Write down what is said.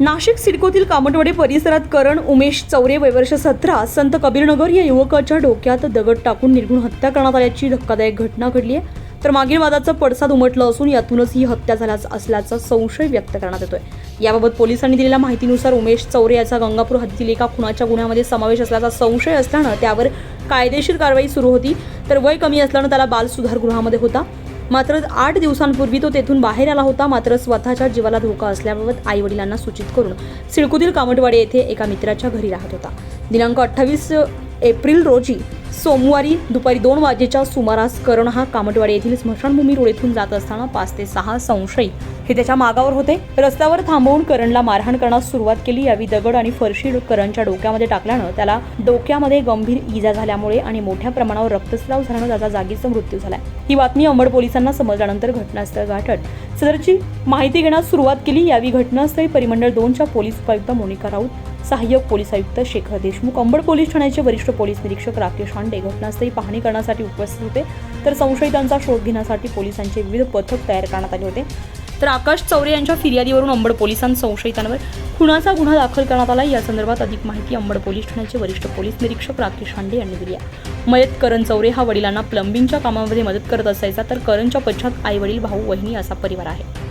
नाशिक सिडकोतील कामटवाडी परिसरात करण उमेश चौरे वयवर्ष सतरा संत कबीरनगर या युवकाच्या डोक्यात दगड टाकून निर्गुण हत्या करण्यात आल्याची धक्कादायक घटना घडली आहे. तर मागील वादाचं पडसाद उमटलं असून यातूनच ही हत्या झाल्या असल्याचा संशय व्यक्त करण्यात येतोय. याबाबत पोलिसांनी दिलेल्या माहितीनुसार उमेश चौरे याचा गंगापूर हद्दीतील एका खुनाच्या गुन्ह्यामध्ये समावेश असल्याचा संशय असल्यानं त्यावर कायदेशीर कारवाई सुरू होती. तर वय कमी असल्यानं त्याला बाल सुधारगृहामध्ये होता. मात्र आठ दिवसांपूर्वी तो तेथून बाहेर आला होता. मात्र स्वतःच्या जीवाला धोका असल्याबाबत आई वडिलांना सूचित करून सिडकुतील कामटवाडी येथे एका मित्राच्या घरी राहत होता. दिनांक अठ्ठावीस एप्रिल रोजी सोमवारी दुपारी दोन वाजेच्या सुमारास करण हा कामटवाडी येथील स्मशानभूमी रोड येथून जात असताना पाच ते सहा संशयित हे त्याच्या मागावर होते. रस्त्यावर थांबवून करणला मारहाण करण्यास सुरुवात केली. यावेळी दगड आणि फरशी करणच्या डोक्यामध्ये टाकल्यानं त्याला डोक्यामध्ये गंभीर इजा झाल्यामुळे आणि मोठ्या प्रमाणावर रक्तस्राव झाल्यानं त्याचा जागीच मृत्यू झाला. ही बातमी अंबड पोलिसांना समजल्यानंतर घटनास्थळ गाठत सदरची माहिती घेण्यास सुरुवात केली. यावेळी घटनास्थळी परिमंडळ दोनच्या पोलीस उपायुक्त मोनिका राऊत सहाय्यक पोलीस आयुक्त शेखर देशमुख अंबड पोलीस ठाण्याचे वरिष्ठ पोलीस निरीक्षक राकेश पांडे घटनास्थळी पाहणी करण्यासाठी उपस्थित होते. तर संशयितांचा शोध घेण्यासाठी पोलिसांचे विविध पथक तयार करण्यात आले होते. तर आकाश चौरे यांच्या फिर्यादीवरून अंबड पोलिसांत संशयितांवर खुनाचा गुन्हा दाखल करण्यात आला. या संदर्भात अधिक माहिती अंबड पोलीस ठाण्याचे वरिष्ठ पोलीस निरीक्षक राकेश हांडे यांनी दिली आहे. मयत करण चौरे हा वडिलांना प्लंबिंगच्या कामामध्ये मदत करत असायचा. तर करणच्या पश्चात आई वडील भाऊ वहिनी असा परिवार आहे.